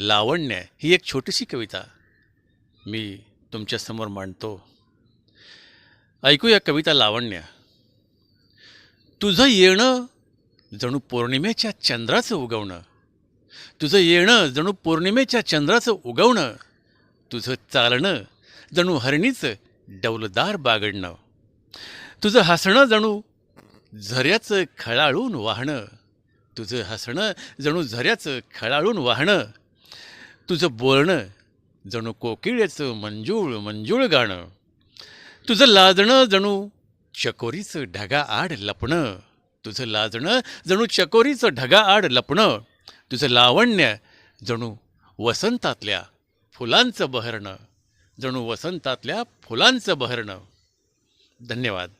लावण्य ही एक छोटीशी कविता मी तुमच्यासमोर मांडतो. ऐकूया कविता लावण्य. तुझं येणं जणू पौर्णिमेच्या चंद्राचं उगवणं. तुझं येणं जणू पौर्णिमेच्या चंद्राचं उगवणं. तुझं चालणं जणू हरणीचं डौलदार बागडणं. तुझं हसणं जणू झऱ्याचं खळाळून वाहणं. तुझं हसणं जणू झऱ्याचं खळाळून वाहणं. तुझं बोलणं जणू कोकिळेचं मंजूळ मंजूळ गाणं. तुझं लाजणं जणू चकोरीचं ढगाआड लपणं. तुझं लाजणं जणू चकोरीचं ढगाआड लपणं. तुझं लावण्य जणू वसंतातल्या फुलांचं बहरणं. जणू वसंतातल्या फुलांचं बहरणं. धन्यवाद.